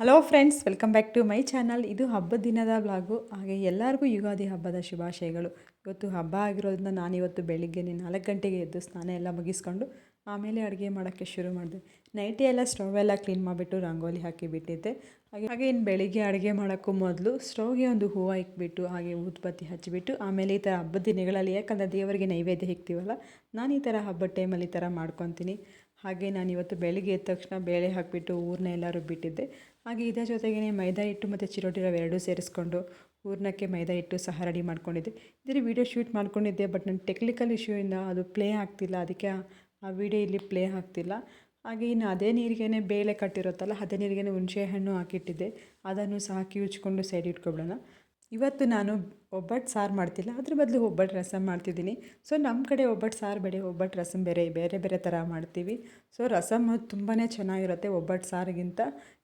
Hello friends welcome back to my channel ಇದು ಹಬ್ಬದ ದಿನದ ಬ್ಲಾಗು ಹಾಗೆ ಎಲ್ಲರಿಗೂ ಯುಗಾದಿ ಹಬ್ಬದ ಶುಭಾಶಯಗಳು. ಇವತ್ತು ಹಬ್ಬ ಆಗಿರೋದ್ರಿಂದ ನಾನಿವತ್ತು ಬೆಳಿಗ್ಗೆನೆ ನಾಲ್ಕು ಗಂಟೆಗೆ ಎದ್ದು ಸ್ನಾನ ಎಲ್ಲ ಮುಗಿಸ್ಕೊಂಡು ಆಮೇಲೆ ಅಡುಗೆ ಮಾಡೋಕ್ಕೆ ಶುರು ಮಾಡಿದೆ. ನೈಟಿ ಎಲ್ಲ ಸ್ಟವ್ ಎಲ್ಲ ಕ್ಲೀನ್ ಮಾಡಿಬಿಟ್ಟು ರಂಗೋಲಿ ಹಾಕಿ ಬಿಟ್ಟಿದ್ದೆ. ಹಾಗೆ ಹಾಗೆ ಇನ್ನು ಬೆಳಿಗ್ಗೆ ಅಡುಗೆ ಮಾಡೋಕ್ಕೂ ಮೊದಲು ಸ್ಟೌವ್ಗೆ ಒಂದು ಹೂವು ಇಕ್ಬಿಟ್ಟು, ಹಾಗೆ ಊದ್ಬತ್ತಿ ಹಚ್ಚಿಬಿಟ್ಟು, ಆಮೇಲೆ ಈ ಥರ ಹಬ್ಬದ ದಿನಗಳಲ್ಲಿ ಯಾಕಂದರೆ ದೇವರಿಗೆ ನೈವೇದ್ಯ ಇಕ್ತೀವಲ್ಲ, ನಾನು ಈ ಥರ ಹಬ್ಬದ ಟೈಮಲ್ಲಿ ಈ ಥರ ಮಾಡ್ಕೊತೀನಿ. ಹಾಗೆ ನಾನು ಇವತ್ತು ಬೆಳಿಗ್ಗೆ ಎದ್ದ ತಕ್ಷಣ ಬೇಳೆ ಹಾಕಿಬಿಟ್ಟು ಊರನ್ನ ಎಲ್ಲ ರುಬ್ಬಿಟ್ಟಿದ್ದೆ ಹಾಗೆ ಇದರ ಜೊತೆಗೇ ಮೈದಾ ಹಿಟ್ಟು ಮತ್ತು ಚಿರೋಟಿ ರವೆ ಎರಡೂ ಸೇರಿಸ್ಕೊಂಡು ಹೂರ್ಣಕ್ಕೆ ಮೈದಾ ಹಿಟ್ಟು ಸಹ ರೆಡಿ ಮಾಡ್ಕೊಂಡಿದ್ದೆ. ಇದರ ವೀಡಿಯೋ ಶೂಟ್ ಮಾಡ್ಕೊಂಡಿದ್ದೆ ಬಟ್ ನನ್ನ ಟೆಕ್ನಿಕಲ್ ಇಶ್ಯೂ ಇಂದ ಅದು ಪ್ಲೇ ಆಗ್ತಿಲ್ಲ. ಅದಕ್ಕೆ ಆ ವಿಡಿಯೋ ಇಲ್ಲಿ ಪ್ಲೇ ಆಗ್ತಿಲ್ಲ. ಹಾಗೆ ಇನ್ನು ಅದೇ ನೀರಿಗೇ ಬೇಳೆ ಕಟ್ಟಿರುತ್ತಲ್ಲ, ಅದೇ ನೀರಿಗೇ ಹುಣಸೆ ಹಣ್ಣು ಹಾಕಿಟ್ಟಿದ್ದೆ. ಅದನ್ನು ಸಹ ಕಿವುಚ್ಕೊಂಡು ಸೈಡ್ ಇಟ್ಕೊಬಿಡೋಣ. ಇವತ್ತು ನಾನು ಒಬ್ಬಟ್ಟು ಸಾರು ಮಾಡ್ತಿಲ್ಲ. ಅದ್ರ ಬದಲು ಒಬ್ಬಟ್ಟು ರಸಮ್ ಮಾಡ್ತಿದ್ದೀನಿ. ಸೊ ನಮ್ಮ ಕಡೆ ಒಬ್ಬಟ್ಟು ಸಾರು ಬೇಡ, ಒಬ್ಬಟ್ಟು ರಸಮ್ ಬೇರೆ ಬೇರೆ ಬೇರೆ ಥರ ಮಾಡ್ತೀವಿ. ಸೊ ರಸಮ್ ತುಂಬಾ ಚೆನ್ನಾಗಿರುತ್ತೆ ಒಬ್ಬಟ್ಟು ಸಾರಿಗಿಂತ.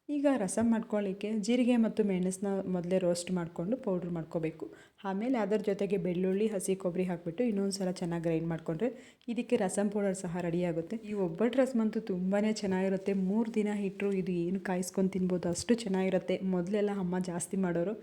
ಈಗ ರಸಮ್ ಮಾಡ್ಕೊಳ್ಳಿಕ್ಕೆ ಜೀರಿಗೆ ಮತ್ತು ಮೆಣಸನ್ನ ಮೊದಲೇ ರೋಸ್ಟ್ ಮಾಡಿಕೊಂಡು ಪೌಡ್ರ್ ಮಾಡ್ಕೋಬೇಕು. ಆಮೇಲೆ ಅದರ ಜೊತೆಗೆ ಬೆಳ್ಳುಳ್ಳಿ, ಹಸಿ ಕೊಬ್ಬರಿ ಹಾಕಿಬಿಟ್ಟು ಇನ್ನೊಂದು ಸಲ ಚೆನ್ನಾಗಿ ಗ್ರೈಂಡ್ ಮಾಡಿಕೊಂಡ್ರೆ ಇದಕ್ಕೆ ರಸಮ್ ಪೌಡರ್ ಸಹ ರೆಡಿಯಾಗುತ್ತೆ ಈ ಒಬ್ಬಟ್ಟು ರಸಮ್ ಅಂತೂ ತುಂಬಾ ಚೆನ್ನಾಗಿರುತ್ತೆ. ಮೂರು ದಿನ ಇಟ್ಟರು ಇದು ಏನು ಕಾಯಿಸ್ಕೊಂಡು ತಿನ್ಬೋದು, ಅಷ್ಟು ಚೆನ್ನಾಗಿರುತ್ತೆ. ಮೊದಲೆಲ್ಲ ಅಮ್ಮ ಜಾಸ್ತಿ ಮಾಡೋರು.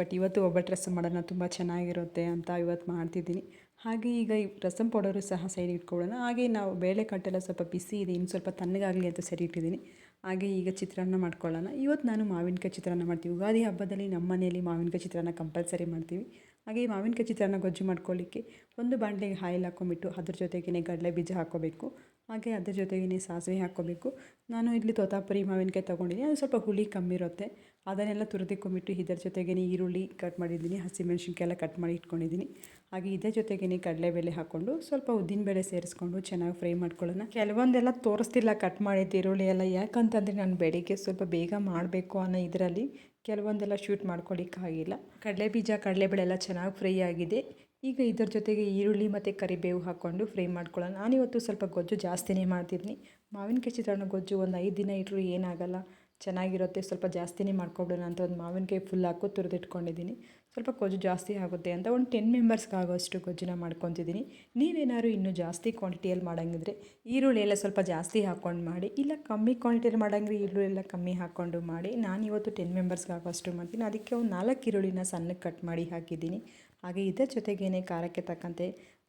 ಬಟ್ ಇವತ್ತು ಒಬ್ಬಟ್ಟು ರಸಮ್ ಮಾಡೋಣ ತುಂಬ ಚೆನ್ನಾಗಿರುತ್ತೆ ಅಂತ ಇವತ್ತು ಮಾಡ್ತಿದ್ದೀನಿ. ಹಾಗೆ ಈಗ ಈ ರಸಮ್ ಪೌಡರು ಸಹ ಸೈಡ್ ಇಟ್ಕೊಳ್ಳೋಣ. ಹಾಗೆ ನಾವು ಬೇಳೆ ಕಟ್ಟೆಲ್ಲ ಸ್ವಲ್ಪ ಬಿಸಿ ಇದೆ, ಇನ್ನು ಸ್ವಲ್ಪ ತಣ್ಣಗಾಗಲಿ ಅಂತ ಸರಿ ಇಟ್ಟಿದ್ದೀನಿ. ಹಾಗೆ ಈಗ ಚಿತ್ರಾನ್ನ ಮಾಡ್ಕೊಳ್ಳೋಣ. ಇವತ್ತು ನಾನು ಮಾವಿನಕಾಯಿ ಚಿತ್ರಾನ್ನ ಮಾಡ್ತೀವಿ. ಯುಗಾದಿ ಹಬ್ಬದಲ್ಲಿ ನಮ್ಮ ಮನೆಯಲ್ಲಿ ಮಾವಿನಕಾಯಿ ಚಿತ್ರಾನ್ನ ಕಂಪಲ್ಸರಿ ಮಾಡ್ತೀವಿ. ಹಾಗೆ ಈ ಮಾವಿನಕಾಯಿ ಚಿತ್ರಾನ್ನ ಗೊಜ್ಜು ಮಾಡ್ಕೊಳ್ಳಿಕ್ಕೆ ಒಂದು ಬಾಣಲೆಗೆ ಆಯಿಲ್ ಹಾಕೊಂಬಿಟ್ಟು ಅದ್ರ ಜೊತೆಗೇ ಕಡಲೆ ಬೀಜ ಹಾಕ್ಕೋಬೇಕು. ಹಾಗೆ ಅದ್ರ ಜೊತೆಗೇ ಸಾಸಿವೆ ಹಾಕ್ಕೋಬೇಕು. ನಾನು ಇಲ್ಲಿ ತೋತಾಪುರಿ ಮಾವಿನಕಾಯಿ ತೊಗೊಂಡಿದ್ದೀನಿ. ಅದು ಸ್ವಲ್ಪ ಹುಳಿ ಕಮ್ಮಿ ಇರುತ್ತೆ. ಅದನ್ನೆಲ್ಲ ತುರಿದಿಕ್ಕೊಂಬಿಟ್ಟು ಇದರ ಜೊತೆಗೇ ಈರುಳ್ಳಿ ಕಟ್ ಮಾಡಿದ್ದೀನಿ. ಹಸಿಮೆಣ್ಸಿನ್ಕಾಯಿ ಎಲ್ಲ ಕಟ್ ಮಾಡಿ ಇಟ್ಕೊಂಡಿದ್ದೀನಿ. ಹಾಗೆ ಇದೇ ಜೊತೆಗೇ ಕಡಲೆಬೇಳೆ ಹಾಕ್ಕೊಂಡು ಸ್ವಲ್ಪ ಉದ್ದಿನಬೇಳೆ ಸೇರಿಸ್ಕೊಂಡು ಚೆನ್ನಾಗಿ ಫ್ರೈ ಮಾಡ್ಕೊಳ್ಳೋಣ. ಕೆಲವೊಂದೆಲ್ಲ ತೋರಿಸ್ತಿಲ್ಲ ಕಟ್ ಮಾಡಿದ್ದು ಈರುಳ್ಳಿ ಎಲ್ಲ. ಯಾಕಂತಂದರೆ ನಾನು ಬೆಳಿಗ್ಗೆ ಸ್ವಲ್ಪ ಬೇಗ ಮಾಡಬೇಕು ಅನ್ನೋ ಇದರಲ್ಲಿ ಕೆಲವೊಂದೆಲ್ಲ ಶೂಟ್ ಮಾಡ್ಕೊಳ್ಳಿಕ್ಕಾಗಿಲ್ಲ ಕಡಲೆ ಬೀಜ ಕಡಲೆಬೇಳೆ ಎಲ್ಲ ಚೆನ್ನಾಗಿ ಫ್ರೈ ಆಗಿದೆ. ಈಗ ಇದರ ಜೊತೆಗೆ ಈರುಳ್ಳಿ ಮತ್ತು ಕರಿಬೇವು ಹಾಕ್ಕೊಂಡು ಫ್ರೈ ಮಾಡ್ಕೊಳ್ಳೋಣ. ನಾನಿವತ್ತು ಸ್ವಲ್ಪ ಗೊಜ್ಜು ಜಾಸ್ತಿನೇ ಮಾಡ್ತಿದ್ದೀನಿ ಮಾವಿನಕಾಯಿ ಚಿತ್ರಾನ್ನ ಗೊಜ್ಜು ಒಂದು ಐದು ದಿನ ಇಟ್ಟರು ಏನಾಗಲ್ಲ. ಚೆನ್ನಾಗಿರುತ್ತೆ. ಸ್ವಲ್ಪ ಜಾಸ್ತಿನೇ ಮಾಡ್ಕೊಬಿಡೋಣ ಅಂತ ಒಂದು ಮಾವಿನಕಾಯಿ ಫುಲ್ ಹಾಕು ತುರಿದಿಟ್ಕೊಂಡಿದ್ದೀನಿ. ಸ್ವಲ್ಪ ಗೊಜ್ಜು ಜಾಸ್ತಿ ಆಗುತ್ತೆ ಅಂತ ಒಂದು ಟೆನ್ ಮೆಂಬರ್ಸ್ಗಾಗೋಷ್ಟು ಗೊಜ್ಜನ್ನ ಮಾಡ್ಕೊತಿದ್ದೀನಿ. ನೀವೇನಾದ್ರು ಇನ್ನೂ ಜಾಸ್ತಿ ಕ್ವಾಂಟಿಟಿಯಲ್ಲಿ ಮಾಡೋಂಗಿದ್ರೆ ಈರುಳ್ಳಿ ಎಲ್ಲ ಸ್ವಲ್ಪ ಜಾಸ್ತಿ ಹಾಕ್ಕೊಂಡು ಮಾಡಿ, ಇಲ್ಲ ಕಮ್ಮಿ ಕ್ವಾಂಟಿಟಿಯಲ್ಲಿ ಮಾಡೋಂಗಿದ್ರೆ ಈರುಳ್ಳಿ ಎಲ್ಲ ಕಮ್ಮಿ ಹಾಕ್ಕೊಂಡು ಮಾಡಿ. ನಾನು ಇವತ್ತು ಟೆನ್ ಮೆಂಬರ್ಸ್ಗಾಗೋಷ್ಟು ಮಾಡ್ತೀನಿ. ಅದಕ್ಕೆ ಒಂದು ನಾಲ್ಕು ಈರುಳ್ಳಿನ ಸಣ್ಣಕ್ಕೆ ಕಟ್ ಮಾಡಿ ಹಾಕಿದ್ದೀನಿ. ಹಾಗೆ ಇದರ ಜೊತೆಗೇನೆ ಖಾರಕ್ಕೆ ತಕ್ಕಂತೆ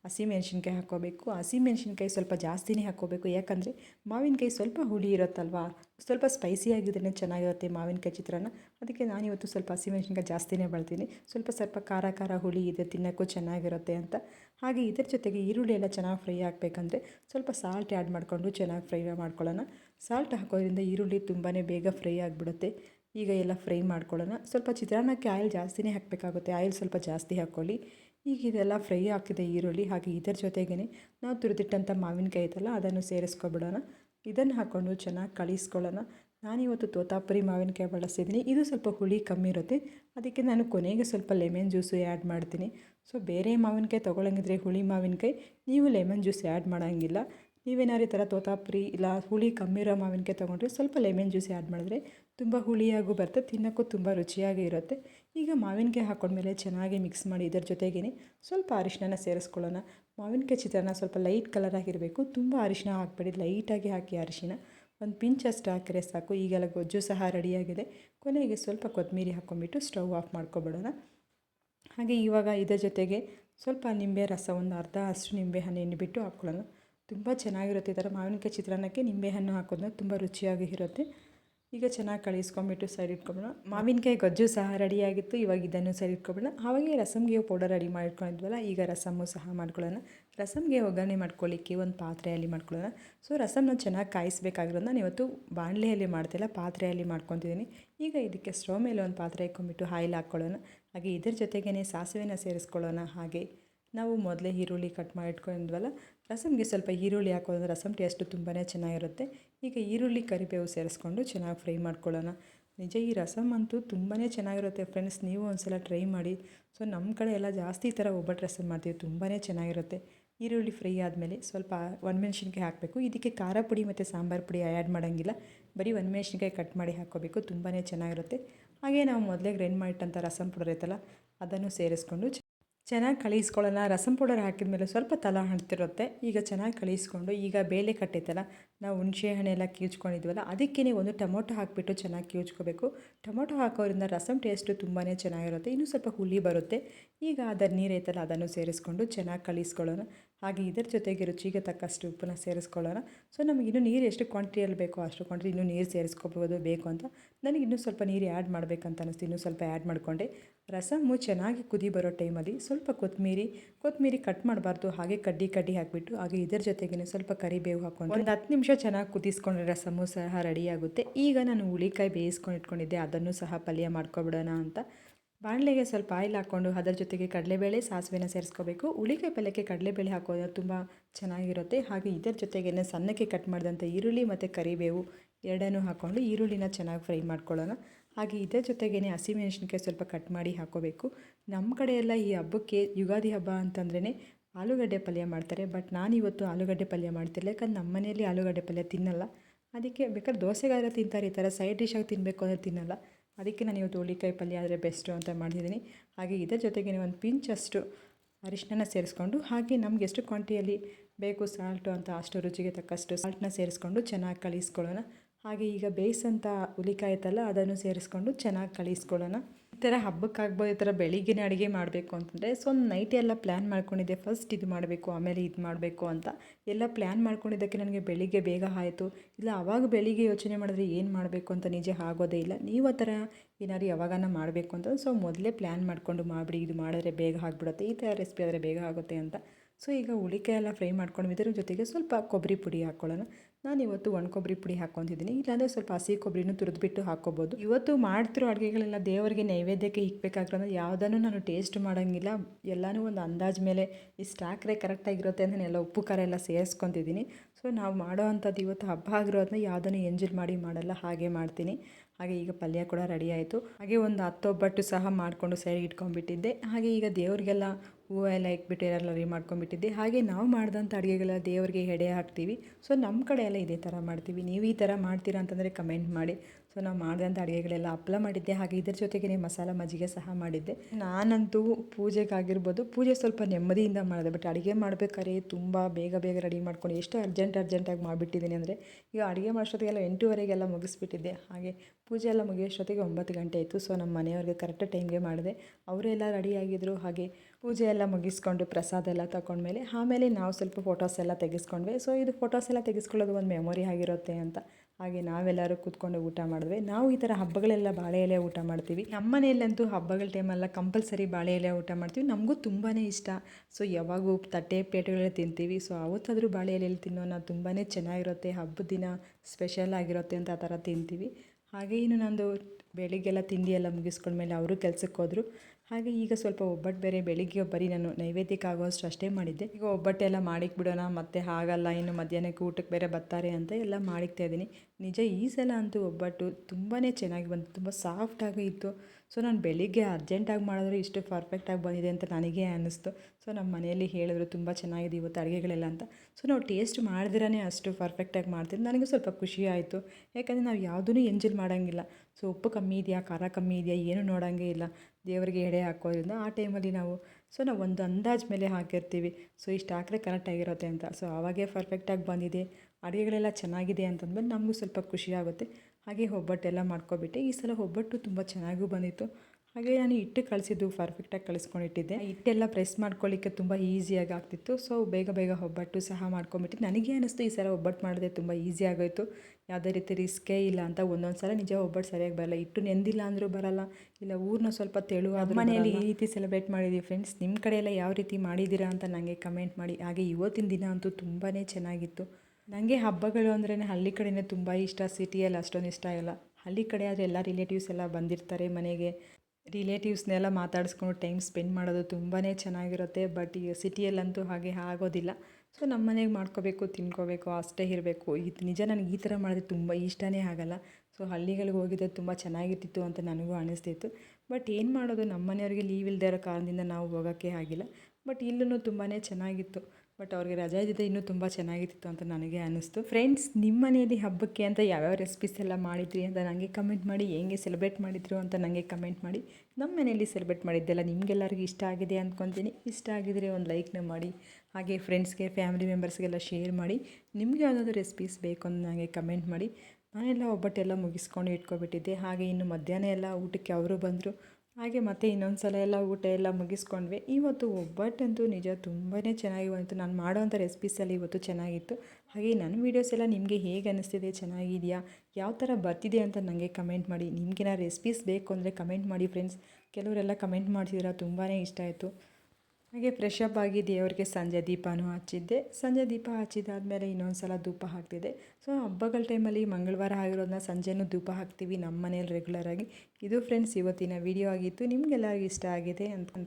ಹಸಿಮೆಣ್ಸಿನ್ಕಾಯಿ ಹಾಕ್ಕೋಬೇಕು. ಹಸಿಮೆಣ್ಸಿನ್ಕಾಯಿ ಸ್ವಲ್ಪ ಜಾಸ್ತಿನೇ ಹಾಕ್ಕೋಬೇಕು. ಯಾಕಂದರೆ ಮಾವಿನಕಾಯಿ ಸ್ವಲ್ಪ ಹುಳಿ ಇರುತ್ತಲ್ವಾ? ಸ್ವಲ್ಪ ಸ್ಪೈಸಿ ಆಗಿದ್ರೆ ಚೆನ್ನಾಗಿರುತ್ತೆ ಮಾವಿನಕಾಯಿ ಚಿತ್ರಾನ್ನ. ಅದಕ್ಕೆ ನಾನಿವತ್ತು ಸ್ವಲ್ಪ ಹಸಿಮೆಣ್ಸಿನ್ಕಾಯಿ ಜಾಸ್ತಿನೇ ಬಳತೀನಿ ಸ್ವಲ್ಪ ಸ್ವಲ್ಪ ಖಾರ ಖಾರ ಹುಳಿ ಇದೆ, ತಿನ್ನೋಕ್ಕೂ ಚೆನ್ನಾಗಿರುತ್ತೆ ಅಂತ. ಹಾಗೆ ಇದರ ಜೊತೆಗೆ ಈರುಳ್ಳಿ ಎಲ್ಲ ಚೆನ್ನಾಗಿ ಫ್ರೈ ಆಗಬೇಕಂದ್ರೆ ಸ್ವಲ್ಪ ಸಾಲ್ಟ್ ಆ್ಯಡ್ ಮಾಡಿಕೊಂಡು ಚೆನ್ನಾಗಿ ಫ್ರೈ ಮಾಡ್ಕೊಳ್ಳೋಣ. ಸಾಲ್ಟ್ ಹಾಕೋದ್ರಿಂದ ಈರುಳ್ಳಿ ತುಂಬಾ ಬೇಗ ಫ್ರೈ ಆಗಿಬಿಡುತ್ತೆ. ಈಗ ಎಲ್ಲ ಫ್ರೈ ಮಾಡ್ಕೊಳ್ಳೋಣ. ಸ್ವಲ್ಪ ಚಿತ್ರಾನ್ನಕ್ಕೆ ಆಯಿಲ್ ಜಾಸ್ತಿನೇ ಹಾಕಬೇಕಾಗುತ್ತೆ. ಆಯಿಲ್ ಸ್ವಲ್ಪ ಜಾಸ್ತಿ ಹಾಕ್ಕೊಳ್ಳಿ. ಈಗ ಇದೆಲ್ಲ ಫ್ರೈ ಹಾಕಿದೆ ಈರುಳ್ಳಿ ಹಾಗೆ ಇದರ ಜೊತೆಗೇ ನಾವು ತುರಿದಿಟ್ಟಂಥ ಮಾವಿನಕಾಯಿ ಇದೆಲ್ಲ ಅದನ್ನು ಸೇರಿಸ್ಕೊಬಿಡೋಣ. ಇದನ್ನು ಹಾಕ್ಕೊಂಡು ಚೆನ್ನಾಗಿ ಕಳಿಸ್ಕೊಳ್ಳೋಣ. ನಾನಿವತ್ತು ತೋತಾಪುರಿ ಮಾವಿನಕಾಯಿ ಬಳಸಿದ್ದೀನಿ. ಇದು ಸ್ವಲ್ಪ ಹುಳಿ ಕಮ್ಮಿ ಇರುತ್ತೆ. ಅದಕ್ಕೆ ನಾನು ಕೊನೆಗೆ ಸ್ವಲ್ಪ ಲೆಮನ್ ಜ್ಯೂಸು ಆ್ಯಡ್ ಮಾಡ್ತೀನಿ. ಸೊ, ಬೇರೆ ಮಾವಿನಕಾಯಿ ತೊಗೊಳಂಗಿದ್ರೆ ಹುಳಿ ಮಾವಿನಕಾಯಿ, ನೀವು ಲೆಮನ್ ಜ್ಯೂಸ್ ಆ್ಯಡ್ ಮಾಡೋಂಗಿಲ್ಲ. ನೀವೇನಾದ್ರು ಈ ಥರ ತೋತಾಪುರಿ ಇಲ್ಲ ಹುಳಿ ಕಮ್ಮಿ ಇರೋ ಮಾವಿನಕಾಯಿ ತೊಗೊಂಡ್ರೆ ಸ್ವಲ್ಪ ಲೆಮನ್ ಜ್ಯೂಸ್ ಆ್ಯಡ್ ಮಾಡಿದ್ರೆ ತುಂಬ ಹುಳಿಯಾಗೂ ಬರುತ್ತೆ, ತಿನ್ನೋಕ್ಕೂ ತುಂಬ ರುಚಿಯಾಗಿ ಇರುತ್ತೆ. ಈಗ ಮಾವಿನಕಾಯಿ ಹಾಕೊಂಡ್ಮೇಲೆ ಚೆನ್ನಾಗಿ ಮಿಕ್ಸ್ ಮಾಡಿ ಇದರ ಜೊತೆಗೇ ಸ್ವಲ್ಪ ಅರಿಶಿನ ಸೇರಿಸ್ಕೊಳ್ಳೋಣ. ಮಾವಿನಕಾಯಿ ಚಿತ್ರಾನ್ನ ಸ್ವಲ್ಪ ಲೈಟ್ ಕಲರ್ ಆಗಿರಬೇಕು. ತುಂಬ ಅರಿಶಿನ ಹಾಕಬೇಡಿ. ಲೈಟಾಗಿ ಹಾಕಿ ಅರಿಶಿನ ಒಂದು ಪಿಂಚ್ ಅಷ್ಟು ಹಾಕಿದ್ರೆ ಸಾಕು. ಈಗೆಲ್ಲ ಗೊಜ್ಜು ಸಹ ರೆಡಿಯಾಗಿದೆ ಕೊನೆಗೆ ಸ್ವಲ್ಪ ಕೊತ್ತಂಬರಿ ಹಾಕೊಂಡ್ಬಿಟ್ಟು ಸ್ಟವ್ ಆಫ್ ಮಾಡ್ಕೊಬಿಡೋಣ. ಹಾಗೆ ಇವಾಗ ಇದರ ಜೊತೆಗೆ ಸ್ವಲ್ಪ ನಿಂಬೆ ರಸ, ಒಂದು ಅರ್ಧ ಅಷ್ಟು ನಿಂಬೆ ಹಣ್ಣು ಬಿಟ್ಟು ಹಾಕ್ಕೊಳ್ಳೋಣ ತುಂಬ ಚೆನ್ನಾಗಿರುತ್ತೆ ಈ ಥರ ಮಾವಿನಕಾಯಿ ಚಿತ್ರಾನ್ನಕ್ಕೆ ನಿಂಬೆಹಣ್ಣು ಹಾಕೋದ್ರೆ ತುಂಬ ರುಚಿಯಾಗಿ ಇರುತ್ತೆ. ಈಗ ಚೆನ್ನಾಗಿ ಕಳಿಸ್ಕೊಂಬಿಟ್ಟು ಸೈಡ್ ಇಟ್ಕೊಬಿಡೋಣ. ಮಾವಿನಕಾಯಿ ಗೊಜ್ಜು ಸಹ ರೆಡಿಯಾಗಿತ್ತು, ಇವಾಗ ಇದನ್ನು ಸೈಡ್ ಇಟ್ಕೊಬಿಡೋಣ. ಆವಾಗೆ ರಸಮ್ಗೆ ಪೌಡರ್ ರೆಡಿ ಮಾಡ್ಕೊಂಡಿದ್ವಲ್ಲ, ಈಗ ರಸಮ್ಮು ಸಹ ಮಾಡ್ಕೊಳ್ಳೋಣ. ರಸಮ್ಗೆ ಒಗ್ಗರಣೆ ಮಾಡ್ಕೊಳ್ಳಿಕ್ಕೆ ಒಂದು ಪಾತ್ರೆಯಲ್ಲಿ ಮಾಡ್ಕೊಳ್ಳೋಣ. ಸೊ, ರಸಮ್ನ ಚೆನ್ನಾಗಿ ಕಾಯಿಸಬೇಕಾಗಿರೋದನ್ನ ನಾನು ಇವತ್ತು ಬಾಣಲೆಯಲ್ಲಿ ಮಾಡ್ತಿಲ್ಲ ಪಾತ್ರೆಯಲ್ಲಿ ಮಾಡ್ಕೊತಿದ್ದೀನಿ. ಈಗ ಇದಕ್ಕೆ ಸ್ಟವ್ ಮೇಲೆ ಒಂದು ಪಾತ್ರೆ ಇಟ್ಕೊಂಡ್ಬಿಟ್ಟು ಹಾಯಿಲ್ ಹಾಕ್ಕೊಳ್ಳೋಣ. ಹಾಗೆ ಇದ್ರ ಜೊತೆಗೇ ಸಾಸಿವೆನ ಸೇರಿಸ್ಕೊಳ್ಳೋಣ ಹಾಗೆ. ನಾವು ಮೊದಲೇ ಈರುಳ್ಳಿ ಕಟ್ ಮಾಡಿ ಇಟ್ಕೊಂಡಿದ್ವಲ್ಲ ರಸಮ್ಗೆ ಸ್ವಲ್ಪ ಈರುಳ್ಳಿ ಹಾಕೋದ್ರೆ ರಸಮ್ ಟೇಸ್ಟು ತುಂಬಾ ಚೆನ್ನಾಗಿರುತ್ತೆ. ಈಗ ಈರುಳ್ಳಿ ಕರಿಬೇವು ಸೇರಿಸ್ಕೊಂಡು ಚೆನ್ನಾಗಿ ಫ್ರೈ ಮಾಡ್ಕೊಳ್ಳೋಣ. ನಿಜ, ಈ ರಸಮ್ ಅಂತೂ ತುಂಬಾ ಚೆನ್ನಾಗಿರುತ್ತೆ ಫ್ರೆಂಡ್ಸ್. ನೀವು ಒಂದ್ಸಲ ಟ್ರೈ ಮಾಡಿ. ಸೊ ನಮ್ಮ ಕಡೆ ಎಲ್ಲ ಜಾಸ್ತಿ ಈ ಥರ ಒಬ್ಬಟ್ಟು ರಸಮ್ ಮಾಡ್ತೀವಿ ತುಂಬಾ ಚೆನ್ನಾಗಿರುತ್ತೆ. ಈರುಳ್ಳಿ ಫ್ರೈ ಆದಮೇಲೆ ಸ್ವಲ್ಪ ಒಣಮೆಣ್ಸಿನ್ಕಾಯಿ ಹಾಕಬೇಕು. ಇದಕ್ಕೆ ಖಾರ ಪುಡಿ ಮತ್ತು ಸಾಂಬಾರು ಪುಡಿ ಆ್ಯಡ್ ಮಾಡೋಂಗಿಲ್ಲ. ಬರೀ ಒಣಮೆಣ್ಸಿನ್ಕಾಯಿ ಕಟ್ ಮಾಡಿ ಹಾಕೋಬೇಕು ತುಂಬಾ ಚೆನ್ನಾಗಿರುತ್ತೆ. ಹಾಗೆ ನಾವು ಮೊದಲೇ ಗ್ರೈಂಡ್ ಮಾಡಿಟ್ಟಂಥ ರಸಮ್ ಪುಡರ್ ಐತಲ್ಲ ಅದನ್ನು ಸೇರಿಸ್ಕೊಂಡು ಚೆನ್ನಾಗಿ ಕಳಿಸ್ಕೊಳ್ಳೋಣ. ರಸಂ ಪೌಡರ್ ಹಾಕಿದ ಮೇಲೆ ಸ್ವಲ್ಪ ತಲ ಹಣ್ತಿರುತ್ತೆ ಈಗ ಚೆನ್ನಾಗಿ ಕಳಿಸ್ಕೊಂಡು, ಈಗ ಬೇಳೆ ಕಟ್ಟೈತಲ್ಲ, ನಾವು ಹುಣಸೆ ಹಣ್ಣೆಲ್ಲ ಕೀಚ್ಕೊಂಡಿದ್ವಲ್ಲ ಅದಕ್ಕೇ ಒಂದು ಟೊಮೊಟೊ ಹಾಕಿಬಿಟ್ಟು ಚೆನ್ನಾಗಿ ಕಿವುಚ್ಕೋಬೇಕು ಟೊಮೊಟೊ ಹಾಕೋದ್ರಿಂದ ರಸಂ ಟೇಸ್ಟು ತುಂಬಾ ಚೆನ್ನಾಗಿರುತ್ತೆ. ಇನ್ನೂ ಸ್ವಲ್ಪ ಹುಳಿ ಬರುತ್ತೆ. ಈಗ ಅದರ ನೀರೈತಲ್ಲ ಅದನ್ನು ಸೇರಿಸ್ಕೊಂಡು ಚೆನ್ನಾಗಿ ಕಳಿಸ್ಕೊಳ್ಳೋಣ. ಹಾಗೆ ಇದರ ಜೊತೆಗೆ ರುಚಿಗೆ ತಕ್ಕಷ್ಟು ಉಪ್ಪನ್ನು ಸೇರಿಸ್ಕೊಳ್ಳೋಣ. ಸೊ ನಮಗೆ ಇನ್ನೂ ನೀರು ಎಷ್ಟು ಕ್ವಾಂಟಿಟಿಯಲ್ಲಿ ಬೇಕೋ ಅಷ್ಟು ಕ್ವಾಂಟಿಟಿ ಇನ್ನೂ ನೀರು ಸೇರಿಸ್ಕೊಬೋದು, ಬೇಕು ಅಂತ. ನನಗೆ ಇನ್ನೂ ಸ್ವಲ್ಪ ನೀರು ಆ್ಯಡ್ ಮಾಡಬೇಕಂತ ಅನ್ನಿಸ್ತು ಇನ್ನೂ ಸ್ವಲ್ಪ ಆ್ಯಡ್ ಮಾಡಿಕೊಂಡೆ. ರಸಮ್ಮು ಚೆನ್ನಾಗಿ ಕುದಿ ಬರೋ ಟೈಮಲ್ಲಿ ಸ್ವಲ್ಪ ಕೊತ್ತಂಬರಿ ಕೊತ್ತಂಬರಿ ಕಟ್ ಮಾಡಬಾರ್ದು, ಹಾಗೆ ಕಡ್ಡಿ ಕಡ್ಡಿ ಹಾಕಿಬಿಟ್ಟು, ಹಾಗೆ ಇದರ ಜೊತೆಗೇ ಸ್ವಲ್ಪ ಕರಿಬೇವು ಹಾಕ್ಕೊಂಡು ಒಂದು ಹತ್ತು ನಿಮಿಷ ಚೆನ್ನಾಗಿ ಕುದಿಸ್ಕೊಂಡ್ರೆ ರಸಮು ಸಹ ರೆಡಿಯಾಗುತ್ತೆ ಈಗ ನಾನು ಹುಳಿಕಾಯಿ ಬೇಯಿಸ್ಕೊಂಡು ಇಟ್ಕೊಂಡಿದ್ದೆ ಅದನ್ನು ಸಹ ಪಲ್ಯ ಮಾಡ್ಕೊಬಿಡೋಣ ಅಂತ. ಬಾಣಲೆಗೆ ಸ್ವಲ್ಪ ಆಯಿಲ್ ಹಾಕ್ಕೊಂಡು ಅದರ ಜೊತೆಗೆ ಕಡಲೆಬೇಳೆ ಸಾಸಿವೆನ ಸೇರಿಸ್ಕೋಬೇಕು. ಉಳಿಕಾಯಿ ಪಲ್ಯಕ್ಕೆ ಕಡಲೆಬೇಳೆ ಹಾಕೋದು ತುಂಬ ಚೆನ್ನಾಗಿರುತ್ತೆ. ಹಾಗೆ ಇದರ ಜೊತೆಗೇ ಸಣ್ಣಕ್ಕೆ ಕಟ್ ಮಾಡಿದಂಥ ಈರುಳ್ಳಿ ಮತ್ತು ಕರಿಬೇವು ಎರಡನ್ನೂ ಹಾಕ್ಕೊಂಡು ಈರುಳ್ಳಿನ ಚೆನ್ನಾಗಿ ಫ್ರೈ ಮಾಡ್ಕೊಳ್ಳೋಣ. ಹಾಗೆ ಇದರ ಜೊತೆಗೇ ಹಸಿಮೆಣಸಿನ್ಕಾಯಿ ಸ್ವಲ್ಪ ಕಟ್ ಮಾಡಿ ಹಾಕೋಬೇಕು. ನಮ್ಮ ಕಡೆಯೆಲ್ಲ ಈ ಹಬ್ಬಕ್ಕೆ ಯುಗಾದಿ ಹಬ್ಬ ಅಂತಂದ್ರೇ ಆಲೂಗಡ್ಡೆ ಪಲ್ಯ ಮಾಡ್ತಾರೆ. ಬಟ್ ನಾನು ಇವತ್ತು ಆಲೂಗಡ್ಡೆ ಪಲ್ಯ ಮಾಡ್ತಿಲ್ಲ ಯಾಕಂದ್ರೆ ನಮ್ಮ ಮನೆಯಲ್ಲಿ ಆಲೂಗಡ್ಡೆ ಪಲ್ಯ ತಿನ್ನಲ್ಲ. ಅದಕ್ಕೆ ಬೇಕಾದ್ರೆ ದೋಸೆಗಾದ್ರೆ ತಿಂತಾರೆ. ಈ ಥರ ಸೈಡ್ ಡಿಶಾಗಿ ತಿನ್ನಬೇಕು ಅಂದರೆ ತಿನ್ನಲ್ಲ. ಅದಕ್ಕೆ ನಾನು ಇವತ್ತು ಹುಳಿಕಾಯಿ ಪಲ್ಯ ಆದರೆ ಬೆಸ್ಟು ಅಂತ ಮಾಡಿದ್ದೀನಿ ಹಾಗೆ ಇದರ ಜೊತೆಗೆ ಒಂದು ಪಿಂಚಷ್ಟು ಅರಿಶಿನ ಸೇರಿಸ್ಕೊಂಡು, ಹಾಗೆ ನಮ್ಗೆ ಎಷ್ಟು ಕ್ವಾಂಟಿಯಲ್ಲಿ ಬೇಕು ಸಾಲ್ಟು ಅಂತ ಅಷ್ಟು ರುಚಿಗೆ ತಕ್ಕಷ್ಟು ಸಾಲ್ಟನ್ನ ಸೇರಿಸ್ಕೊಂಡು ಚೆನ್ನಾಗಿ ಕಳಿಸ್ಕೊಳ್ಳೋಣ. ಹಾಗೆ ಈಗ ಬೇಯಿಸಂಥ ಹುಲಿಕಾಯಿ ಐತಲ್ಲ ಅದನ್ನು ಸೇರಿಸ್ಕೊಂಡು ಚೆನ್ನಾಗಿ ಕಲಿಸ್ಕೊಳ್ಳೋಣ ಈ ಥರ ಹಬ್ಬಕ್ಕಾಗ್ಬೋದು, ಈ ಥರ ಬೆಳಿಗ್ಗೆನೇ ಅಡುಗೆ ಮಾಡಬೇಕು ಅಂತಂದರೆ ಸೊ ನೈಟ್ ಎಲ್ಲ ಪ್ಲ್ಯಾನ್ ಮಾಡ್ಕೊಂಡಿದ್ದೆ. ಫಸ್ಟ್ ಇದು ಮಾಡಬೇಕು, ಆಮೇಲೆ ಇದು ಮಾಡಬೇಕು ಅಂತ. ಎಲ್ಲ ಪ್ಲ್ಯಾನ್ ಮಾಡ್ಕೊಂಡಿದ್ದಕ್ಕೆ ನನಗೆ ಬೆಳಿಗ್ಗೆ ಬೇಗ ಆಯಿತು. ಇಲ್ಲ ಆವಾಗ ಬೆಳಿಗ್ಗೆ ಯೋಚನೆ ಮಾಡಿದ್ರೆ ಏನು ಮಾಡಬೇಕು ಅಂತ ನಿಜ ಆಗೋದೇ ಇಲ್ಲ. ನೀವು ಆ ಥರ ಏನಾದ್ರು ಯಾವಾಗನ ಮಾಡಬೇಕು ಅಂತ. ಸೊ ಮೊದಲೇ ಪ್ಲ್ಯಾನ್ ಮಾಡಿಕೊಂಡು, ಮಾಡಿಬಿಡಿ, ಇದು ಮಾಡಿದ್ರೆ ಬೇಗ ಆಗಿಬಿಡುತ್ತೆ. ಈ ಥರ ರೆಸಿಪಿ ಆದರೆ ಬೇಗ ಆಗುತ್ತೆ ಅಂತ. ಸೊ ಈಗ ಉಳಿಕೆ ಎಲ್ಲ ಫ್ರೈ ಮಾಡ್ಕೊಂಡು, ಇದ್ರ ಜೊತೆಗೆ ಸ್ವಲ್ಪ ಕೊಬ್ಬರಿ ಪುಡಿ ಹಾಕ್ಕೊಳ್ಳೋಣ ನಾನು ಇವತ್ತು ಒಣ ಕೊಬ್ಬರಿ ಪುಡಿ ಹಾಕ್ಕೊತಿದ್ದೀನಿ ಇಲ್ಲಾಂದರೆ ಸ್ವಲ್ಪ ಹಸಿ ಕೊಬ್ಬರಿನೂ ತುರಿದ್ಬಿಟ್ಟು ಹಾಕ್ಕೋಬೋದು. ಇವತ್ತು ಮಾಡ್ತಿರೋ ಅಡುಗೆಗಳೆಲ್ಲ ದೇವರಿಗೆ ನೈವೇದ್ಯಕ್ಕೆ ಇಕ್ಬೇಕಾಗಿರೋದು ಯಾವುದನ್ನು ನಾನು ಟೇಸ್ಟ್ ಮಾಡೋಂಗಿಲ್ಲ. ಎಲ್ಲನೂ ಒಂದು ಅಂದಾಜು ಮೇಲೆ ಇಷ್ಟು ಹಾಕ್ರೆ ಕರೆಕ್ಟಾಗಿರುತ್ತೆ ಅಂತ ಎಲ್ಲ ಉಪ್ಪು, ಖಾರ ಎಲ್ಲ ಸೇರಿಸ್ಕೊತಿದ್ದೀನಿ ಸೊ ನಾವು ಮಾಡೋ ಅಂಥದ್ದು ಇವತ್ತು ಹಬ್ಬ ಆಗಿರೋದನ್ನ ಯಾವುದನ್ನು ಎಂಜಲ್ ಮಾಡಿ ಮಾಡಲ್ಲ, ಹಾಗೆ ಮಾಡ್ತೀನಿ. ಹಾಗೆ ಈಗ ಪಲ್ಯ ಕೂಡ ರೆಡಿ ಆಯಿತು. ಹಾಗೆ ಒಂದು ಹತ್ತೊಬ್ಬಟ್ಟು ಸಹ ಮಾಡಿಕೊಂಡು ಸೈಡ್ ಇಟ್ಕೊಂಡ್ಬಿಟ್ಟಿದ್ದೆ. ಹಾಗೆ ಈಗ ದೇವರಿಗೆಲ್ಲ ಹೂವು ಎಲ್ಲ ಇಕ್ಬಿಟ್ಟು ಎಲ್ಲ ರೆಡಿ ಮಾಡ್ಕೊಂಡ್ಬಿಟ್ಟಿದ್ದೆ. ಹಾಗೆ ನಾವು ಮಾಡಿದಂಥ ಅಡುಗೆಗಳ ದೇವರಿಗೆ ಎಡೆ ಹಾಕ್ತೀವಿ. ಸೊ ನಮ್ಮ ಕಡೆ ಎಲ್ಲ ಇದೇ ಥರ ಮಾಡ್ತೀವಿ. ನೀವು ಈ ಥರ ಮಾಡ್ತೀರಾ ಅಂತಂದರೆ ಕಮೆಂಟ್ ಮಾಡಿ. ಸೊ ನಾವು ಮಾಡಿದಂಥ ಅಡುಗೆಗಳೆಲ್ಲ ಹಪ್ಪಳ ಮಾಡಿದ್ದೆ. ಹಾಗೆ ಇದ್ರ ಜೊತೆಗೆ ಮಸಾಲ ಮಜ್ಜಿಗೆ ಸಹ ಮಾಡಿದ್ದೆ. ನಾನಂತೂ ಪೂಜೆಗಾಗಿರ್ಬೋದು, ಪೂಜೆ ಸ್ವಲ್ಪ ನೆಮ್ಮದಿಯಿಂದ ಮಾಡಿದೆ. ಬಟ್ ಅಡುಗೆ ಮಾಡಬೇಕಾದ್ರೆ ತುಂಬ ಬೇಗ ಬೇಗ ರೆಡಿ ಮಾಡ್ಕೊಂಡು ಎಷ್ಟು ಅರ್ಜೆಂಟ್ ಅರ್ಜೆಂಟಾಗಿ ಮಾಡಿಬಿಟ್ಟಿದ್ದೀನಿ ಅಂದರೆ, ಈಗ ಅಡುಗೆ ಮಾಡೋಷ್ಟೊತ್ತಿಗೆಲ್ಲ ಎಂಟೂವರೆಗೆಲ್ಲ ಮುಗಿಸ್ಬಿಟ್ಟಿದ್ದೆ. ಹಾಗೆ ಪೂಜೆ ಎಲ್ಲ ಮುಗಿಯೋಷ್ಟೊತ್ತಿಗೆ ಒಂಬತ್ತು ಗಂಟೆ ಆಯಿತು. ಸೊ ನಮ್ಮ ಮನೆಯವ್ರಿಗೆ ಕರೆಕ್ಟ್ ಟೈಮ್ಗೆ ಮಾಡಿದೆ. ಅವರೆಲ್ಲ ರೆಡಿಯಾಗಿದ್ದರು ಹಾಗೆ ಪೂಜೆ ಎಲ್ಲ ಮುಗಿಸ್ಕೊಂಡು ಪ್ರಸಾದ ಎಲ್ಲ ತಗೊಂಡ್ಮೇಲೆ ಆಮೇಲೆ ನಾವು ಸ್ವಲ್ಪ ಫೋಟೋಸ್ ಎಲ್ಲ ತೆಗೆಸ್ಕೊಂಡ್ವಿ. ಸೊ ಇದು ಫೋಟೋಸ್ ಎಲ್ಲ ತೆಗೆಸ್ಕೊಳ್ಳೋದು ಒಂದು ಮೆಮೊರಿ ಆಗಿರುತ್ತೆ ಅಂತ ಹಾಗೆ ನಾವೆಲ್ಲರೂ ಕೂತ್ಕೊಂಡು ಊಟ ಮಾಡಿದ್ವಿ. ನಾವು ಈ ಥರ ಹಬ್ಬಗಳೆಲ್ಲ ಬಾಳೆ ಎಲೆ ಊಟ ಮಾಡ್ತೀವಿ. ನಮ್ಮ ಮನೆಯಲ್ಲಂತೂ ಹಬ್ಬಗಳ ಟೈಮೆಲ್ಲ ಕಂಪಲ್ಸರಿ ಬಾಳೆ ಎಲೆ ಊಟ ಮಾಡ್ತೀವಿ. ನಮಗೂ ತುಂಬಾ ಇಷ್ಟ. ಸೊ ಯಾವಾಗೂ ತಟ್ಟೆ ಪ್ಲೇಟ್ಗಳಲ್ಲಿ ತಿಂತೀವಿ. ಸೊ ಅವತ್ತಾದರೂ ಬಾಳೆ ಎಲೆಯಲ್ಲಿ ತಿನ್ನೋಣ. ತುಂಬಾ ಚೆನ್ನಾಗಿರುತ್ತೆ. ಹಬ್ಬದ ದಿನ ಸ್ಪೆಷಲ್ ಆಗಿರುತ್ತೆ ಅಂತ ಆ ಥರ ತಿಂತೀವಿ. ಹಾಗೆ ಇನ್ನು ನಂದು ಬೆಳಿಗ್ಗೆಲ್ಲ ತಿಂಡಿ ಎಲ್ಲ ಮುಗಿಸ್ಕೊಂಡ್ಮೇಲೆ ಅವರು ಕೆಲಸಕ್ಕೆ ಹೋದರು. ಹಾಗೆ ಈಗ ಸ್ವಲ್ಪ ಒಬ್ಬಟ್ಟು ಬೇರೆ ಬೆಳಿಗ್ಗೆ ಬರೀ ನಾನು ನೈವೇದ್ಯಕ್ಕೆ ಆಗೋಷ್ಟು ಅಷ್ಟೇ ಮಾಡಿದ್ದೆ. ಈಗ ಒಬ್ಬಟ್ಟೆಲ್ಲ ಮಾಡಿಕ್ಬಿಡೋಣ ಮತ್ತೆ ಹಾಗಲ್ಲ, ಇನ್ನು ಮಧ್ಯಾಹ್ನಕ್ಕೆ ಊಟಕ್ಕೆ ಬೇರೆ ಬರ್ತಾರೆ ಅಂತ ಎಲ್ಲ ಮಾಡಿಕ್ತಾ ಇದ್ದೀನಿ. ನಿಜ, ಈ ಸಲ ಅಂತೂ ಒಬ್ಬಟ್ಟು ತುಂಬಾ ಚೆನ್ನಾಗಿ ಬಂತು, ತುಂಬ ಸಾಫ್ಟಾಗಿ ಇತ್ತು. ಸೊ, ನಾನು ಬೆಳಿಗ್ಗೆ ಅರ್ಜೆಂಟಾಗಿ ಮಾಡಿದ್ರೆ ಇಷ್ಟು ಪರ್ಫೆಕ್ಟಾಗಿ ಬಂದಿದೆ ಅಂತ ನನಗೆ ಅನ್ನಿಸ್ತು. ಸೊ ನಮ್ಮ ಮನೆಯಲ್ಲಿ ಹೇಳಿದ್ರು ತುಂಬ ಚೆನ್ನಾಗಿದೆ ಇವತ್ತು ಅಡುಗೆಗಳೆಲ್ಲ ಅಂತ. ಸೊ ನಾವು ಟೇಸ್ಟ್ ಮಾಡಿದ್ರೇ ಅಷ್ಟು ಪರ್ಫೆಕ್ಟಾಗಿ ಮಾಡ್ತೀವಿ. ನನಗೆ ಸ್ವಲ್ಪ ಖುಷಿ ಆಯಿತು. ಯಾಕಂದರೆ ನಾವು ಯಾವುದೂ ಎಂಜಲ್ ಮಾಡೋಂಗಿಲ್ಲ. ಸೊ ಉಪ್ಪು ಕಮ್ಮಿ ಇದೆಯಾ, ಖಾರ ಕಮ್ಮಿ ಇದೆಯಾ, ಏನು ನೋಡೋಂಗೇ ಇಲ್ಲ. ದೇವರಿಗೆ ಎಡೆ ಹಾಕೋದ್ರಿಂದ ಆ ಟೈಮಲ್ಲಿ ನಾವು, ಸೊ ನಾವು ಒಂದು ಅಂದಾಜು ಮೇಲೆ ಹಾಕಿರ್ತೀವಿ. ಸೊ ಇಷ್ಟು ಹಾಕಿದ್ರೆ ಕರೆಕ್ಟಾಗಿರುತ್ತೆ ಅಂತ. ಸೊ ಆವಾಗೇ ಪರ್ಫೆಕ್ಟಾಗಿ ಬಂದಿದೆ. ಅಡುಗೆಗಳೆಲ್ಲ ಚೆನ್ನಾಗಿದೆ ಅಂತಂದ್ಮೇಲೆ ನಮಗೂ ಸ್ವಲ್ಪ ಖುಷಿಯಾಗುತ್ತೆ ಹಾಗೆ ಒಬ್ಬಟ್ಟೆಲ್ಲ ಮಾಡ್ಕೊಬಿಟ್ಟೆ. ಈ ಸಲ ಒಬ್ಬಟ್ಟು ತುಂಬ ಚೆನ್ನಾಗೂ ಬಂದಿತ್ತು. ಹಾಗೆ ನಾನು ಹಿಟ್ಟು ಕಳಿಸಿದ್ದು ಪರ್ಫೆಕ್ಟಾಗಿ ಕಳಿಸ್ಕೊಂಡಿಟ್ಟಿದ್ದೆ ಹಿಟ್ಟೆಲ್ಲ ಪ್ರೆಸ್ ಮಾಡ್ಕೊಳ್ಳಿಕ್ಕೆ ತುಂಬ ಈಸಿಯಾಗಿ ಆಗ್ತಿತ್ತು. ಸೊ ಬೇಗ ಬೇಗ ಒಬ್ಬಟ್ಟು ಸಹ ಮಾಡ್ಕೊಂಬಿಟ್ಟು ನನಗೆ ಅನ್ನಿಸ್ತು ಈ ಸಲ ಒಬ್ಬಟ್ಟು ಮಾಡಿದೆ ತುಂಬ ಈಸಿ ಆಗೋಯಿತು. ಯಾವುದೇ ರೀತಿ ರಿಸ್ಕೇ ಇಲ್ಲ ಅಂತ ಒಂದೊಂದು ಸಲ ನಿಜ ಒಬ್ಬಟ್ಟು ಸರಿಯಾಗಿ ಬರಲ್ಲ. ಹಿಟ್ಟು ನೆಂದಿಲ್ಲ ಅಂದರೂ ಬರಲ್ಲ. ಇಲ್ಲ ಊರನ್ನ ಸ್ವಲ್ಪ ತೆಳು ಮನೆಯಲ್ಲಿ ಈ ರೀತಿ ಸೆಲೆಬ್ರೇಟ್ ಮಾಡಿದ್ದೀವಿ ಫ್ರೆಂಡ್ಸ್ ನಿಮ್ಮ ಕಡೆ ಎಲ್ಲ ಯಾವ ರೀತಿ ಮಾಡಿದ್ದೀರಾ ಅಂತ ನನಗೆ ಕಮೆಂಟ್ ಮಾಡಿ. ಹಾಗೆ ಇವತ್ತಿನ ದಿನ ಅಂತೂ ತುಂಬಾ ಚೆನ್ನಾಗಿತ್ತು. ನನಗೆ ಹಬ್ಬಗಳು ಅಂದ್ರೇ ಹಳ್ಳಿ ಕಡೆಯೇ ತುಂಬ ಇಷ್ಟ. ಸಿಟಿಯಲ್ಲಿ ಅಷ್ಟೊಂದು ಇಷ್ಟ ಇಲ್ಲ. ಹಳ್ಳಿ ಕಡೆ ಆದರೆ ಎಲ್ಲ ರಿಲೇಟಿವ್ಸ್ ಎಲ್ಲ ಬಂದಿರ್ತಾರೆ ಮನೆಗೆ. ರಿಲೇಟಿವ್ಸ್ನೆಲ್ಲ ಮಾತಾಡಿಸ್ಕೊಂಡು ಟೈಮ್ ಸ್ಪೆಂಡ್ ಮಾಡೋದು ತುಂಬಾ ಚೆನ್ನಾಗಿರುತ್ತೆ ಬಟ್ ಈ ಸಿಟಿಯಲ್ಲಂತೂ ಹಾಗೆ ಆಗೋದಿಲ್ಲ. ಸೊ ನಮ್ಮ ಮನೆಗೆ ಮಾಡ್ಕೋಬೇಕು, ತಿನ್ಕೋಬೇಕು, ಅಷ್ಟೇ ಇರಬೇಕು. ಇದು ನಿಜ ನನಗೆ ಈ ಥರ ಮಾಡಿದ್ರೆ ತುಂಬ ಇಷ್ಟನೇ ಆಗಲ್ಲ. ಸೊ ಹಳ್ಳಿಗಳಿಗೆ ಹೋಗಿದ್ದೆ ತುಂಬ ಚೆನ್ನಾಗಿರ್ತಿತ್ತು ಅಂತ ನನಗೂ ಅನಿಸ್ತಿತ್ತು. ಬಟ್ ಏನು ಮಾಡೋದು ನಮ್ಮ ಮನೆಯವ್ರಿಗೆ ಲೀವ್ ಇಲ್ಲದೆ ಇರೋ ಕಾರಣದಿಂದ ನಾವು ಹೋಗೋಕ್ಕೆ ಆಗಿಲ್ಲ. ಬಟ್ ಇಲ್ಲೂ ತುಂಬಾ ಚೆನ್ನಾಗಿತ್ತು. ಬಟ್ ಅವ್ರಿಗೆ ರಜಾ ಇದ್ದಿದ್ದೆ ಇನ್ನೂ ತುಂಬ ಚೆನ್ನಾಗಿತ್ತು ಅಂತ ನನಗೆ ಅನ್ನಿಸ್ತು. ಫ್ರೆಂಡ್ಸ್ ನಿಮ್ಮ ಮನೆಯಲ್ಲಿ ಹಬ್ಬಕ್ಕೆ ಅಂತ ಯಾವ್ಯಾವ ರೆಸಿಪೀಸ್ ಎಲ್ಲ ಮಾಡಿದ್ರಿ ಅಂತ ನನಗೆ ಕಮೆಂಟ್ ಮಾಡಿ, ಹೆಂಗೆ ಸೆಲೆಬ್ರೇಟ್ ಮಾಡಿದ್ರು ಅಂತ ನನಗೆ ಕಮೆಂಟ್ ಮಾಡಿ, ನಮ್ಮ ಮನೆಯಲ್ಲಿ ಸೆಲೆಬ್ರೇಟ್ ಮಾಡಿದ್ದೆಲ್ಲ ನಿಮಗೆಲ್ಲರಿಗೂ ಇಷ್ಟ ಆಗಿದೆ ಅಂದ್ಕೊತೀನಿ ಇಷ್ಟ ಆಗಿದರೆ ಒಂದು ಲೈಕ್ನ ಮಾಡಿ, ಹಾಗೆ ಫ್ರೆಂಡ್ಸ್ಗೆ ಫ್ಯಾಮಿಲಿ ಮೆಂಬರ್ಸ್ಗೆಲ್ಲ ಶೇರ್ ಮಾಡಿ, ನಿಮಗೆ ಯಾವುದಾದ್ರು ರೆಸಿಪೀಸ್ ಬೇಕು ಅಂತ ನನಗೆ ಕಮೆಂಟ್ ಮಾಡಿ. ನಾನೆಲ್ಲ ಒಬ್ಬಟ್ಟೆಲ್ಲ ಮುಗಿಸ್ಕೊಂಡು ಇಟ್ಕೊಬಿಟ್ಟಿದ್ದೆ. ಹಾಗೆ ಇನ್ನು ಮಧ್ಯಾಹ್ನ ಎಲ್ಲ ಊಟಕ್ಕೆ ಅವರು ಬಂದರು. ಹಾಗೆ ಮತ್ತೆ ಇನ್ನೊಂದು ಸಲ ಎಲ್ಲ ಊಟ ಎಲ್ಲ ಮುಗಿಸ್ಕೊಂಡ್ವಿ. ಇವತ್ತು ಒಬ್ಬಟ್ಟಂತೂ ನಿಜ ತುಂಬಾ ಚೆನ್ನಾಗಿ ಬಂತು. ನಾನು ಮಾಡೋವಂಥ ರೆಸಿಪೀಸಲ್ಲಿ ಇವತ್ತು ಚೆನ್ನಾಗಿತ್ತು. ಹಾಗೆ ನನ್ನ ವೀಡಿಯೋಸ್ ಎಲ್ಲ ನಿಮಗೆ ಹೇಗೆ ಅನ್ನಿಸ್ತಿದೆ ಚೆನ್ನಾಗಿದೆಯಾ? ಯಾವ ಥರ ಬರ್ತಿದೆ ಅಂತ ನನಗೆ ಕಮೆಂಟ್ ಮಾಡಿ. ನಿಮಗೇನ ರೆಸಿಪೀಸ್ ಬೇಕು ಅಂದರೆ ಕಮೆಂಟ್ ಮಾಡಿ ಫ್ರೆಂಡ್ಸ್ ಕೆಲವರೆಲ್ಲ ಕಮೆಂಟ್ ಮಾಡ್ತಿದ್ದೀರಾ? ತುಂಬಾ ಇಷ್ಟ ಆಯಿತು. ಹಾಗೆ ಫ್ರೆಶ್ ಅಪ್ ಆಗಿ ದೇವರಿಗೆ ಸಂಜೆ ದೀಪನೂ ಹಚ್ಚಿದ್ದೆ. ಸಂಜೆ ದೀಪ ಹಚ್ಚಿದಾದಮೇಲೆ ಇನ್ನೊಂದು ಸಲ ಧೂಪ ಹಾಕ್ತಿದ್ದೆ. ಸೊ ಹಬ್ಬಗಳ ಟೈಮಲ್ಲಿ ಮಂಗಳವಾರ ಆಗಿರೋದನ್ನ ಸಂಜೆನೂ ಧೂಪ ಹಾಕ್ತೀವಿ ನಮ್ಮ ಮನೇಲಿ ರೆಗ್ಯುಲರಾಗಿ ಇದು ಫ್ರೆಂಡ್ಸ್ ಇವತ್ತಿನ ವಿಡಿಯೋ ಆಗಿತ್ತು. ನಿಮಗೆಲ್ಲರಿಗೂ ಇಷ್ಟ ಆಗಿದೆ ಅಂತ